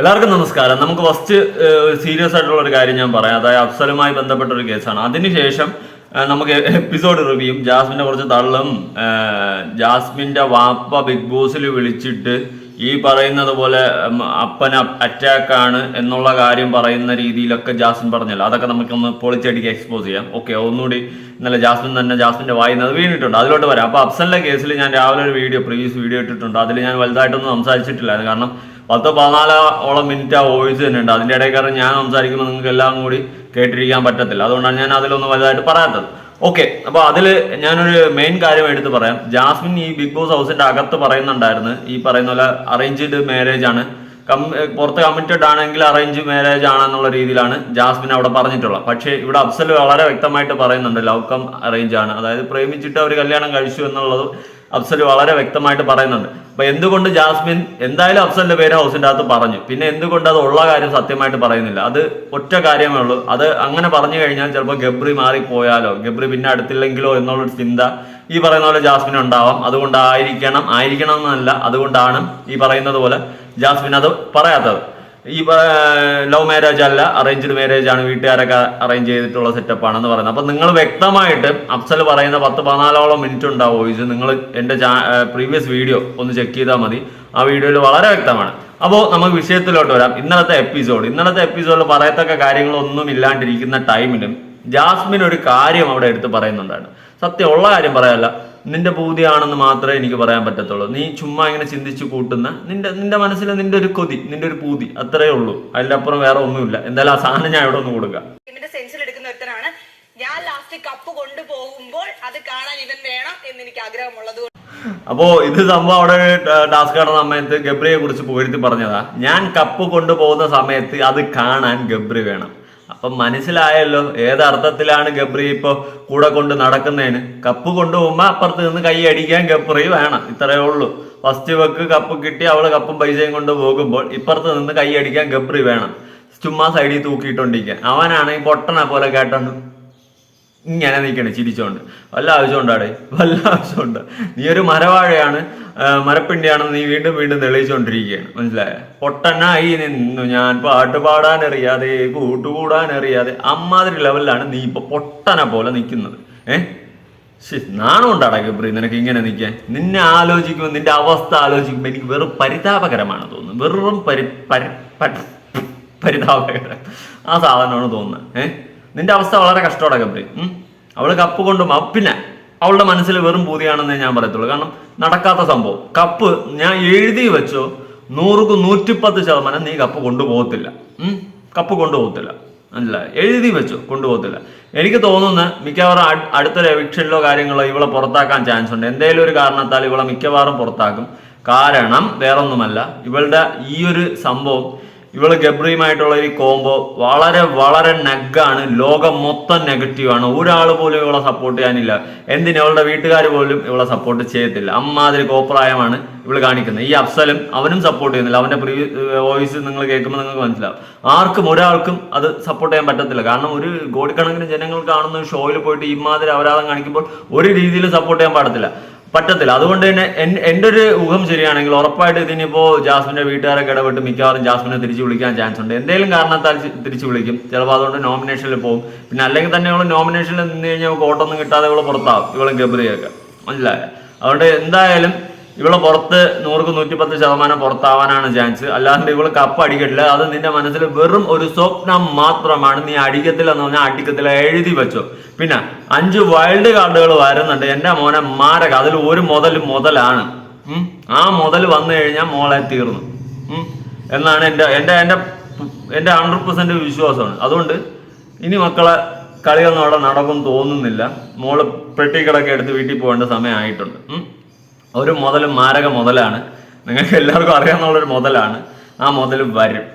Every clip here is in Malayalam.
എല്ലാവർക്കും നമസ്കാരം. നമുക്ക് ഫസ്റ്റ് സീരിയസ് ആയിട്ടുള്ള ഒരു കാര്യം ഞാൻ പറയാം. അതായത് അഫ്സലുമായി ബന്ധപ്പെട്ട ഒരു കേസാണ്. അതിനുശേഷം നമുക്ക് എപ്പിസോഡ് റിവ്യൂയും ജാസ്മിന്റെ കുറച്ച് തള്ളും ജാസ്മിന്റെ വാപ്പ ബിഗ് ബോസിൽ വിളിച്ചിട്ട് ഈ പറയുന്നത് പോലെ അപ്പന അപ്പൻ അറ്റാക്ക് ആണ് എന്നുള്ള കാര്യം പറയുന്ന രീതിയിലൊക്കെ ജാസ്മിൻ പറഞ്ഞല്ലോ. അതൊക്കെ നമുക്കൊന്ന് പൊളിച്ചടിക്ക് എക്സ്പോസ് ചെയ്യാം. ഓക്കെ ഒന്നുകൂടി ഇന്നലെ ജാസ്മിൻ തന്നെ ജാസ്മിന്റെ വായിന്നത് വീണിട്ടുണ്ട്. അതിലോട്ട് വരാം. അപ്പോൾ അഫ്സലിന്റെ കേസിൽ ഞാൻ രാവിലെ ഒരു വീഡിയോ പ്രീവിയസ് വീഡിയോ ഇട്ടിട്ടുണ്ട്. അതിൽ ഞാൻ വലുതായിട്ടൊന്നും സംസാരിച്ചിട്ടില്ലായിരുന്നു. കാരണം പത്ത് പതിനാലോളം മിനിറ്റ് ആ വോയിസ് തന്നെ ഉണ്ട് അതിന്റെ ഇടയിൽ കാരണം ഞാൻ സംസാരിക്കുമ്പോൾ നിങ്ങൾക്ക് എല്ലാം കൂടി കേട്ടിരിക്കാൻ പറ്റത്തില്ല. അതുകൊണ്ടാണ് ഞാൻ അതിലൊന്നും വലുതായിട്ട് പറയാത്തത്. ഓക്കെ അപ്പോൾ അതിൽ ഞാനൊരു മെയിൻ കാര്യം എടുത്ത് പറയാം. ജാസ്മിൻ ഈ ബിഗ് ബോസ് ഹൗസിന്റെ അകത്ത് പറയുന്നുണ്ടായിരുന്നു. ഈ പറയുന്ന പോലെ അറേഞ്ച്ഡ് മാരേജ് ആണ്. കം പുറത്ത് കമ്മിറ്റഡ് ആണെങ്കിൽ അറേഞ്ച് മാരേജ് ആണെന്നുള്ള രീതിയിലാണ് ജാസ്മിൻ അവിടെ പറഞ്ഞിട്ടുള്ളത്. പക്ഷേ ഇവിടെ അഫ്സൽ വളരെ വ്യക്തമായിട്ട് പറയുന്നുണ്ട് ലവ് കം അറേഞ്ച് ആണ്. അതായത് പ്രേമിച്ചിട്ട് അവർ കല്യാണം കഴിച്ചു എന്നുള്ളത് അഫ്സൽ വളരെ വ്യക്തമായിട്ട് പറയുന്നുണ്ട്. അപ്പൊ എന്തുകൊണ്ട് ജാസ്മിൻ എന്തായാലും അഫ്സലിന്റെ പേര് ഹൗസിന്റെ അകത്ത് പറഞ്ഞു. പിന്നെ എന്തുകൊണ്ട് അത് ഉള്ള കാര്യം സത്യമായിട്ട് പറയുന്നില്ല. അത് ഒറ്റ കാര്യമേ ഉള്ളൂ. അത് അങ്ങനെ പറഞ്ഞു കഴിഞ്ഞാൽ ചിലപ്പോൾ ഗബ്രി മാറിപ്പോയാലോ ഗബ്രി പിന്നെ അടുത്തില്ലെങ്കിലോ എന്നുള്ളൊരു ചിന്ത ഈ പറയുന്ന പോലെ ജാസ്മിൻ ഉണ്ടാവാം. അതുകൊണ്ടായിരിക്കണം ആയിരിക്കണം എന്നല്ല അതുകൊണ്ടാണ് ഈ പറയുന്നത് പോലെ ജാസ്മിൻ അത് പറയാത്തത്. ഈ ലവ് മാരേജ് അല്ല അറേഞ്ച്ഡ് മാരേജ് ആണ് വീട്ടുകാരൊക്കെ അറേഞ്ച് ചെയ്തിട്ടുള്ള സെറ്റപ്പ് ആണെന്ന് പറയുന്നത്. അപ്പൊ നിങ്ങൾ വ്യക്തമായിട്ട് അഫ്സൽ പറയുന്ന പത്ത് പതിനാലോളം മിനിറ്റ് ഉണ്ടാവും വോയിസ് നിങ്ങൾ എന്റെ പ്രീവിയസ് വീഡിയോ ഒന്ന് ചെക്ക് ചെയ്താൽ മതി. ആ വീഡിയോയിൽ വളരെ വ്യക്തമാണ്. അപ്പോൾ നമുക്ക് വിഷയത്തിലോട്ട് വരാം. ഇന്നലത്തെ എപ്പിസോഡ് ഇന്നലത്തെ എപ്പിസോഡിൽ പറയത്തക്ക കാര്യങ്ങളൊന്നും ഇല്ലാണ്ടിരിക്കുന്ന ടൈമിലും ജാസ്മിൻ ഒരു കാര്യം അവിടെ എടുത്ത് പറയുന്നുണ്ടാണ് സത്യം ഉള്ള കാര്യം പറയാനല്ല. നിന്റെ പൂതിയാണെന്ന് മാത്രമേ എനിക്ക് പറയാൻ പറ്റത്തുള്ളൂ. നീ ചുമ്മാ ഇങ്ങനെ ചിന്തിച്ചു കൂട്ടുന്ന നിന്റെ നിന്റെ മനസ്സിൽ നിന്റെ ഒരു കൊതി നിന്റെ ഒരു പൂതി അത്രേ ഉള്ളൂ. അതിന്റെ അപ്പുറം വേറെ ഒന്നുമില്ല. എന്തായാലും ആ സാധനം ഞാൻ ഇവിടെ ഒന്ന് കൊടുക്കാം. ഞാൻ ലാസ്റ്റ് കപ്പ് കൊണ്ടുപോകുമ്പോൾ അത് കാണാൻ ഇവൻ വേണം എന്ന് എനിക്ക് ആഗ്രഹമുള്ളത് അപ്പോ ഇത് സംഭവം അവിടെ ടാസ്ക് കാണുന്ന സമയത്ത് ഗബ്രിയെ കുറിച്ച് പുകഴ്ത്തി പറഞ്ഞതാ. ഞാൻ കപ്പ് കൊണ്ടുപോകുന്ന സമയത്ത് അത് കാണാൻ ഗബ്രി വേണം. അപ്പം മനസ്സിലായല്ലോ ഏതർത്ഥത്തിലാണ് ഗബ്രി ഇപ്പോൾ കൂടെ കൊണ്ട് നടക്കുന്നതിന് കപ്പ് കൊണ്ടുപോകുമ്പോൾ അപ്പുറത്ത് നിന്ന് കൈ അടിക്കാൻ ഗബ്രി വേണം ഇത്രയേ ഉള്ളൂ. ഫസ്റ്റ് വെക്ക് കപ്പ് കിട്ടി അവൾ കപ്പും പൈസയും കൊണ്ട് പോകുമ്പോൾ ഇപ്പുറത്ത് നിന്ന് കൈ അടിക്കാൻ ഗബ്രി വേണം. ചുമ്മാ സൈഡിൽ തൂക്കിയിട്ടുണ്ടിരിക്കുക അവനാണെങ്കിൽ പൊട്ടനെ പോലെ കേട്ടോണ്ട് ഇങ്ങനെ നിൽക്കണേ ചിരിച്ചോണ്ട്. വല്ല ആവശ്യമുണ്ടാടേ വല്ല ആവശ്യമുണ്ട്? നീ ഒരു മരവാഴയാണ് മരപ്പിണ്ടിയാണെന്ന് നീ വീണ്ടും വീണ്ടും തെളിയിച്ചുകൊണ്ടിരിക്കുകയാണ് മനസ്സിലായ? പൊട്ടനായി നിന്നു ഞാൻ പാട്ട് പാടാൻ അറിയാതെ കൂട്ടുകൂടാൻ അറിയാതെ അമ്മാതിരി ലെവലിലാണ് നീ ഇപ്പൊ പൊട്ടനെ പോലെ നിൽക്കുന്നത്. ഏ? ശരി നാണം ഉണ്ടാടാ നിനക്ക് ഇങ്ങനെ നിൽക്കാൻ. നിന്നെ ആലോചിക്കുമ്പോൾ നിന്റെ അവസ്ഥ ആലോചിക്കുമ്പോൾ എനിക്ക് വെറും പരിതാപകരമാണ് തോന്നുന്നത്. വെറും പരി- പരിതാപകരം. ആ സാധനമാണ് തോന്നുന്നത്. ഏഹ് നിന്റെ അവസ്ഥ വളരെ കഷ്ടമാണ് ഗബ്രി. അവൾ കപ്പ് കൊണ്ട് പിന്നെ അവളുടെ മനസ്സിൽ വെറും പൂതിയാണെന്നേ ഞാൻ പറയത്തുള്ളൂ. കാരണം നടക്കാത്ത സംഭവം. കപ്പ് ഞാൻ എഴുതി വെച്ചോ നൂറുക്ക് നൂറ്റിപ്പത്ത് ശതമാനം നീ കപ്പ് കൊണ്ടുപോകത്തില്ല. കപ്പ് കൊണ്ടുപോകത്തില്ല. അല്ല എഴുതി വെച്ചു കൊണ്ടുപോകത്തില്ല. എനിക്ക് തോന്നുന്ന മിക്കവാറും അടുത്ത അടുത്തൊരു എവിക്ഷനിലോ കാര്യങ്ങളോ ഇവളെ പുറത്താക്കാൻ ചാൻസ് ഉണ്ട്. എന്തെങ്കിലും ഒരു കാരണത്താൽ ഇവളെ മിക്കവാറും പുറത്താക്കും. കാരണം വേറൊന്നുമല്ല ഇവളുടെ ഈ ഒരു സംഭവം ഇവൾ ഗബ്രിയുമായിട്ടുള്ള ഈ കോംബോ വളരെ വളരെ നഗ്ഗാണ്. ലോകം മൊത്തം നെഗറ്റീവാണ് ഒരാൾ പോലും ഇവളെ സപ്പോർട്ട് ചെയ്യാനില്ല. എന്തിന്? ഇവളുടെ വീട്ടുകാർ പോലും ഇവളെ സപ്പോർട്ട് ചെയ്യത്തില്ല. അമ്മാതിരി കോപ്രായമാണ് ഇവൾ കാണിക്കുന്നത്. ഈ അഫ്സലും അവനും സപ്പോർട്ട് ചെയ്യുന്നില്ല. അവന്റെ പ്രീ വോയിസ് നിങ്ങൾ കേൾക്കുമ്പോൾ നിങ്ങൾക്ക് മനസ്സിലാവും. ആർക്കും ഒരാൾക്കും അത് സപ്പോർട്ട് ചെയ്യാൻ പറ്റത്തില്ല. കാരണം ഒരു കോടിക്കണക്കിന് ജനങ്ങൾ കാണുന്ന ഒരു ഷോയിൽ പോയിട്ട് ഇമാതിരി അപരാധം കാണിക്കുമ്പോൾ ഒരു രീതിയിലും സപ്പോർട്ട് ചെയ്യാൻ പാടത്തില്ല. പറ്റത്തില്ല. അതുകൊണ്ട് തന്നെ എൻ- എന്റെ ഒരു ഊഹം ശരിയാണെങ്കിൽ ഉറപ്പായിട്ട് ഇതിനിപ്പോ ജാസ്മിന്റെ വീട്ടുകാരൊക്കെ ഇടപെട്ട് മിക്കവാറും ജാസ്മിനെ തിരിച്ചു വിളിക്കാൻ ചാൻസ് ഉണ്ട്. എന്തെങ്കിലും കാരണത്താൽ തിരിച്ചു വിളിക്കും. ചിലപ്പോൾ അതുകൊണ്ട് നോമിനേഷനിൽ പോകും പിന്നെ അല്ലെങ്കിൽ തന്നെ ഇവൾ നോമിനേഷനിൽ നിന്ന് കഴിഞ്ഞാൽ കോട്ടൊന്നും കിട്ടാതെ ഇവൾ പുറത്താവും. ഇവളും ഗബ്രിയൊക്കെ. മനസ്സിലായ? അതുകൊണ്ട് എന്തായാലും ഇവളെ പുറത്ത് നൂറുക്ക് നൂറ്റിപ്പത്ത് ശതമാനം പുറത്താവാനാണ് ചാൻസ് അല്ലാണ്ട് ഇവൾ കപ്പ് അടിക്കട്ടില്ല അത് നിന്റെ മനസ്സിൽ വെറും ഒരു സ്വപ്നം മാത്രമാണ്. നീ അടിക്കത്തില്ല എന്ന് പറഞ്ഞാൽ അടിക്കത്തില്ല. എഴുതി വെച്ചോ. പിന്നെ അഞ്ച് വൈൽഡ് കാർഡുകൾ വരുന്നുണ്ട്. എന്റെ മോനെ മാരക. അതിൽ ഒരു മുതൽ മുതലാണ്. ആ മുതൽ വന്നു കഴിഞ്ഞാൽ മോളെ തീർന്നു. എന്നാണ് എന്റെ എന്റെ എന്റെ എന്റെ ഹൺഡ്രഡ് പെർസെന്റ് വിശ്വാസമാണ്. അതുകൊണ്ട് ഇനി മക്കളെ കളിയൊന്നും അവിടെ നടക്കും തോന്നുന്നില്ല. മോൾ പെട്ടിക്കടൊക്കെ എടുത്ത് വീട്ടിൽ പോകേണ്ട സമയമായിട്ടുണ്ട്. ഒരു മുതൽ മാരക മുതലാണ്. നിങ്ങൾക്ക് എല്ലാവർക്കും അറിയാവുന്നുള്ളൊരു മുതലാണ്. ആ മുതൽ വരും.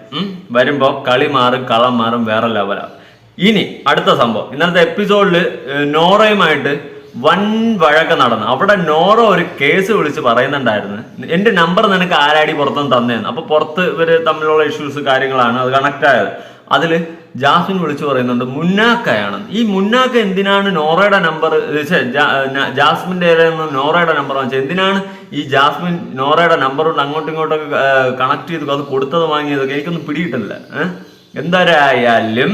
വരുമ്പോൾ കളി മാറും കളം മാറും വേറെ ലെവലാണ് ഇനി അടുത്ത സംഭവം. ഇന്നത്തെ എപ്പിസോഡിൽ നോറയുമായിട്ട് വൻ വഴക്ക് നടന്നു. അവിടെ നോറ ഒരു കേസ് വിളിച്ച് പറയുന്നുണ്ടായിരുന്നു. എന്റെ നമ്പർ നിനക്ക് ആരാടി പുറത്തുനിന്ന് തന്നേന്ന്. അപ്പോൾ പുറത്ത് ഇവർ തമ്മിലുള്ള ഇഷ്യൂസ് കാര്യങ്ങളാണ് അത് കണക്ട് ആയത്. അതിൽ ജാസ്മിൻ വിളിച്ചു പറയുന്നുണ്ട് മുന്നാക്കയാണ്. ഈ മുന്നാക്ക എന്തിനാണ് നോറയുടെ നമ്പർ ജാസ്മിന്റെ നോറയുടെ നമ്പർ വെച്ചാൽ എന്തിനാണ് ഈ ജാസ്മിൻ നോറയുടെ നമ്പർ അങ്ങോട്ടും ഇങ്ങോട്ടൊക്കെ കണക്ട് ചെയ്ത് അത് കൊടുത്തത് വാങ്ങിയതൊക്കെ? എനിക്കൊന്നും പിടിയിട്ടില്ല എന്തരായാലും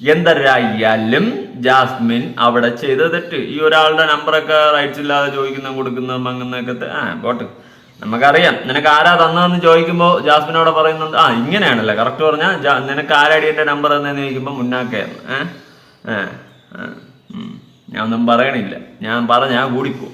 എന്തരായാലും ജാസ്മിൻ അവിടെ ചെയ്ത തെറ്റ്. ഈ ഒരാളുടെ നമ്പറൊക്കെ റൈറ്റ്സ് ഇല്ലാതെ ചോദിക്കുന്ന കൊടുക്കുന്ന മങ്ങുന്നൊക്കെ ആ പോട്ട്. നമുക്കറിയാം. നിനക്ക് ആരാ തന്നതെന്ന് ചോദിക്കുമ്പോൾ ജാസ്മിനോട് പറയുന്നുണ്ട് ആ ഇങ്ങനെയാണല്ലേ. കറക്റ്റ് പറഞ്ഞാൽ നിനക്ക് ആരാടി എന്റെ നമ്പർ തന്നെയെന്ന് ചോദിക്കുമ്പോൾ മുന്നാക്കയായിരുന്നു ഏഹ് ഞാൻ ഒന്നും പറയണില്ല. ഞാൻ പറഞ്ഞ ഞാൻ കൂടിപ്പോ.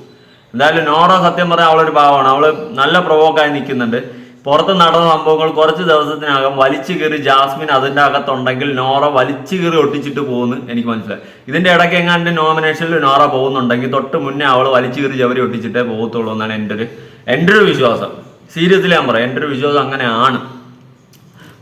എന്തായാലും നോറ സത്യം പറഞ്ഞാൽ അവളൊരു ഭാവമാണ് അവൾ നല്ല പ്രൊവോക്കായി നിൽക്കുന്നുണ്ട്. പുറത്ത് നടന്ന സംഭവങ്ങൾ കുറച്ച് ദിവസത്തിനകം വലിച്ചു കയറി ജാസ്മിൻ അതിന്റെ അകത്തുണ്ടെങ്കിൽ നോറ വലിച്ചു കയറി ഒട്ടിച്ചിട്ട് പോകുന്നു എനിക്ക് മനസ്സിലായി. ഇതിന്റെ ഇടയ്ക്ക് എങ്ങാണ്ട് നോമിനേഷനിൽ നോറ പോകുന്നുണ്ടെങ്കിൽ തൊട്ട് മുന്നേ അവൾ വലിച്ചു കയറി ജവരി ഒട്ടിച്ചിട്ടേ പോകത്തുള്ളൂ എന്നാണ് എന്റെ ഒരു എന്റെ ഒരു വിശ്വാസം. സീരിയസ്ലി ഞാൻ പറയാം എന്റെ ഒരു വിശ്വാസം അങ്ങനെയാണ്.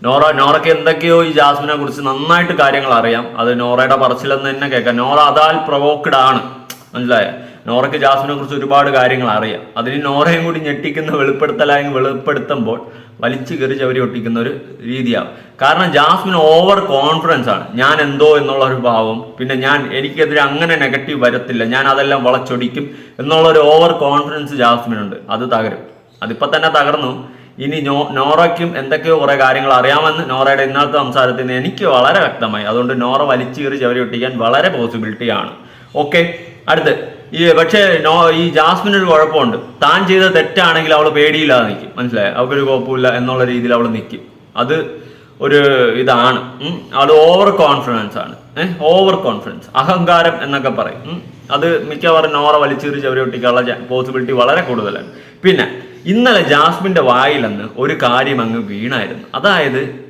നോറ നോറയ്ക്ക് എന്തൊക്കെയോ ഈ ജാസ്മിനെ കുറിച്ച് നന്നായിട്ട് കാര്യങ്ങൾ അറിയാം. അത് നോറയുടെ പറച്ചിലെന്ന് തന്നെ കേൾക്കാം. നോറ അതാൽ പ്രൊവോക്കഡ് ആണ്. മനസ്സിലായോ? നോറയ്ക്ക് ജാസ്മിനെ കുറിച്ച് ഒരുപാട് കാര്യങ്ങൾ അറിയാം. അതിന് നോറയും കൂടി ഞെട്ടിക്കുന്ന വെളിപ്പെടുത്തലായി വെളിപ്പെടുത്തുമ്പോൾ വലിച്ചു കയറി ചവരി ഒട്ടിക്കുന്ന ഒരു രീതിയാവും. കാരണം ജാസ്മിൻ ഓവർ കോൺഫിഡൻസ് ആണ്. ഞാൻ എന്തോ എന്നുള്ള ഒരു ഭാവം. പിന്നെ ഞാൻ എനിക്കെതിരെ അങ്ങനെ നെഗറ്റീവ് വരത്തില്ല. ഞാൻ അതെല്ലാം വളച്ചൊടിക്കും എന്നുള്ള ഒരു ഓവർ കോൺഫിഡൻസ് ജാസ്മിനുണ്ട്. അത് തകരും. അതിപ്പോ തന്നെ തകർന്നു. ഇനി നോ നോറയ്ക്കും എന്തൊക്കെയോ കുറെ കാര്യങ്ങൾ അറിയാമെന്ന് നോറയുടെ ഇന്നത്തെ സംസാരത്തിൽ നിന്ന് എനിക്ക് വളരെ വ്യക്തമായി. അതുകൊണ്ട് നോറ വലിച്ചു കയറി ചവരി ഒട്ടിക്കാൻ വളരെ പോസിബിലിറ്റി ആണ്. ഓക്കെ അടുത്ത്. ഈ പക്ഷേ നോ ഈ ജാസ്മിന് ഒരു കുഴപ്പമുണ്ട്. താൻ ചെയ്ത തെറ്റാണെങ്കിൽ അവൾ പേടിയില്ലാതെ നിൽക്കും മനസ്സിലായി? അവൾക്കൊരു കുഴപ്പമില്ല എന്നുള്ള രീതിയിൽ അവൾ നിൽക്കും അത് ഒരു ഇതാണ്. അത് ഓവർ കോൺഫിഡൻസ് ആണ്. ഏഹ് ഓവർ കോൺഫിഡൻസ് അഹങ്കാരം എന്നൊക്കെ പറയും. അത് മിക്കവാറും നോറ വലിച്ചെറിച്ച് അവരെ ഒട്ടിക്കാനുള്ള പോസിബിലിറ്റി വളരെ കൂടുതലാണ്. പിന്നെ ഇന്നലെ ജാസ്മിന്റെ വായിലെന്ന് ഒരു കാര്യം അങ്ങ് വീണായിരുന്നു. അതായത്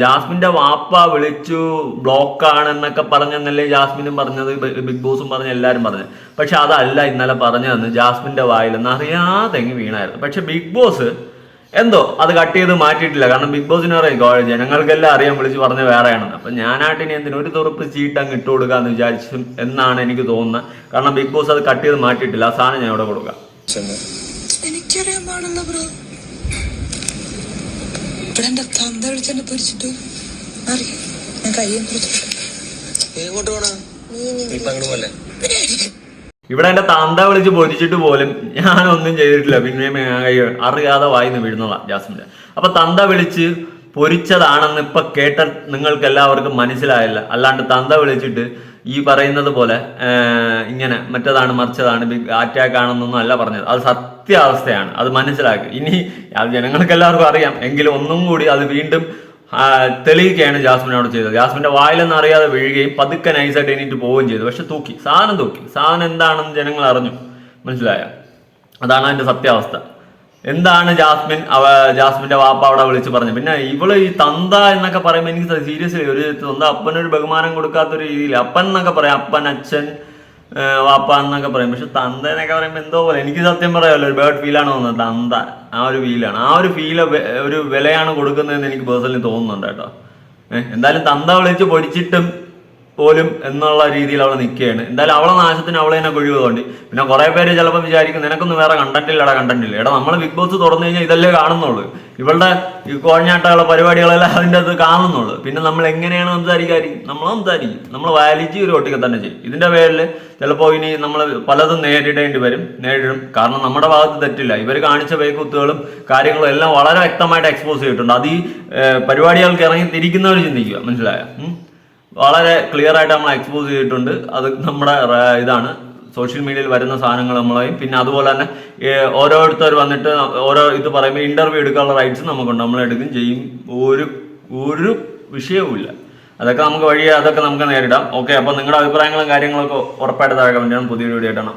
ജാസ്മിന്റെ വാപ്പ വിളിച്ചു ബ്ലോക്കാണ് എന്നൊക്കെ പറഞ്ഞെന്നല്ലേ ജാസ്മിനും പറഞ്ഞത്? ബിഗ് ബോസും പറഞ്ഞ എല്ലാവരും പറഞ്ഞത് പക്ഷെ അതല്ല ഇന്നലെ പറഞ്ഞതെന്ന് ജാസ്മിന്റെ വായിലെന്ന് അറിയാതെ വീണായിരുന്നു. പക്ഷെ ബിഗ് ബോസ് എന്തോ അത് കട്ട് ചെയ്ത് മാറ്റിയിട്ടില്ല. കാരണം ബിഗ് ബോസിന് അറിയാം ജനങ്ങൾക്കെല്ലാം അറിയാൻ വിളിച്ച് പറഞ്ഞ വേറെയാണെന്ന്. അപ്പൊ ഞാനായിട്ട് ഇനി എന്തിനും ഒരു തുറപ്പ് ചീട്ട് അങ്ങ് ഇട്ട് കൊടുക്കാന്ന് വിചാരിച്ചു എന്നാണ് എനിക്ക് തോന്നുന്നത്. കാരണം ബിഗ് ബോസ് അത് കട്ട് ചെയ്ത് മാറ്റിയിട്ടില്ല. ആ സാധനം ഞാൻ ഇവിടെ കൊടുക്കാം. എനിക്കറിയാൻ ഇവിടെ എന്റെ തന്ത വിളിച്ചെന്നെ പൊരിച്ചിട്ട് അറിയാം ഞാൻ കയ്യും ഇവിടെ എന്റെ തന്ത വിളിച്ച് പൊരിച്ചിട്ട് പോലും ഞാനൊന്നും ചെയ്തിട്ടില്ല. പിന്നെ ഞാൻ കൈ- അറിയാതെ വായിന്ന് വീഴുന്നതാ ജാസ്മിന്റെ അപ്പൊ തന്ത വിളിച്ച് പൊരിച്ചതാണെന്ന് ഇപ്പൊ കേട്ട നിങ്ങൾക്ക് എല്ലാവർക്കും മനസ്സിലായില്ല. അല്ലാണ്ട് തന്ത വിളിച്ചിട്ട് ഈ പറയുന്നത് പോലെ ഇങ്ങനെ മറ്റേതാണ് മറിച്ചതാണ് അറ്റാക്ക് ആണെന്നൊന്നും അല്ല പറഞ്ഞത്. അത് സത്യാവസ്ഥയാണ്. അത് മനസ്സിലാക്കുക ഇനി അത് ജനങ്ങൾക്ക് എല്ലാവർക്കും അറിയാം. എങ്കിലും ഒന്നും കൂടി അത് വീണ്ടും തെളിയിക്കുകയാണ് ജാസ്മിനോട് ചെയ്തത്. ജാസ്മിന്റെ വായിലെന്ന് അറിയാതെ വീഴുകയും പതുക്കെ നൈസായിട്ട് എണീറ്റ് പോവുകയും ചെയ്തു. പക്ഷെ തൂക്കി. സാധനം തൂക്കി. സാധനം എന്താണെന്ന് ജനങ്ങൾ അറിഞ്ഞു. മനസ്സിലായ? അതാണ് അതിന്റെ സത്യാവസ്ഥ. എന്താണ് ജാസ്മിൻ? അവ ജാസ്മിന്റെ വാപ്പ അവിടെ വിളിച്ച് പറഞ്ഞു. പിന്നെ ഇവൾ ഈ തന്ത എന്നൊക്കെ പറയുമ്പോൾ എനിക്ക് സീരിയസ്ലി ഒരു സ്വന്തം അപ്പനൊരു ബഹുമാനം കൊടുക്കാത്ത ഒരു രീതിയിൽ അപ്പൻ എന്നൊക്കെ പറയാം. അപ്പൻ അച്ഛൻ വാപ്പ എന്നൊക്കെ പറയും. പക്ഷെ തന്ത എന്നൊക്കെ പറയുമ്പോൾ എന്തോ പോലെ. എനിക്ക് സത്യം പറയാമല്ലോ ഒരു ബേർഡ് ഫീലാണ് തോന്നുന്നത്. തന്ത ആ ഒരു ഫീലാണ് ആ ഒരു ഫീൽ ഒരു വിലയാണ് കൊടുക്കുന്നതെന്ന് എനിക്ക് പേഴ്സണലി തോന്നുന്നുണ്ട് കേട്ടോ. എന്തായാലും തന്ത വിളിച്ച് പൊടിച്ചിട്ടും പോലും എന്നുള്ള രീതിയിൽ അവൾ നിൽക്കുകയാണ് എന്തായാലും അവളെ നാശത്തിന് അവളെ തന്നെ കൊഴിവുകൊണ്ട് പിന്നെ കുറെ പേര് ചിലപ്പോൾ വിചാരിക്കും നിനക്കൊന്നും വേറെ കണ്ടന്റ് ഇല്ലടാ കണ്ടന്റ് ഇല്ല. എടാ നമ്മൾ ബിഗ് ബോസ് തുറന്നു കഴിഞ്ഞാൽ ഇതല്ലേ കാണുന്നുള്ളൂ. ഇവളുടെ ഈ കോഴഞ്ഞാട്ടമുള്ള പരിപാടികളെല്ലാം അതിന്റെ അത് കാണുന്നുള്ളൂ. പിന്നെ നമ്മൾ എങ്ങനെയാണ് സംസാരിക്കാതിരിക്കും? നമ്മൾ സംസാരിക്കും. നമ്മൾ വാലിജി ഒരു ഒട്ടിക്ക തന്നെ ചെയ്യും. ഇതിന്റെ പേരിൽ ചിലപ്പോൾ ഇനി നമ്മൾ പലതും നേരിടേണ്ടി വരും നേരിടും. കാരണം നമ്മുടെ ഭാഗത്ത് തെറ്റില്ല. ഇവർ കാണിച്ച വേക്കുത്തുകളും കാര്യങ്ങളും എല്ലാം വളരെ വ്യക്തമായിട്ട് എക്സ്പോസ് ചെയ്തിട്ടുണ്ട്. അത് ഈ പരിപാടികൾക്ക് ഇറങ്ങി തിരിക്കുന്നവർ ചിന്തിക്കുക. മനസ്സിലായോ? വളരെ ക്ലിയർ ആയിട്ട് നമ്മൾ എക്സ്പോസ് ചെയ്തിട്ടുണ്ട്. അത് നമ്മുടെ ഇതാണ്. സോഷ്യൽ മീഡിയയിൽ വരുന്ന സാധനങ്ങൾ നമ്മളെയും പിന്നെ അതുപോലെ തന്നെ ഓരോരുത്തർ വന്നിട്ട് ഓരോ ഇത് പറയുമ്പോൾ ഇന്റർവ്യൂ എടുക്കാനുള്ള റൈറ്റ്സ് നമുക്കുണ്ട്. നമ്മൾ എടുക്കും ചെയ്യും. ഒരു ഒരു വിഷയവുമില്ല അതൊക്കെ നമുക്ക് വഴി അതൊക്കെ നമുക്ക് നേരിടാം. ഓക്കെ അപ്പോൾ നിങ്ങളുടെ അഭിപ്രായങ്ങളും കാര്യങ്ങളൊക്കെ ഉറപ്പായിട്ട് താഴെ കമന്റ് ചെയ്യണം. പുതിയൊരു വീഡിയോ ആയിട്ടാണ്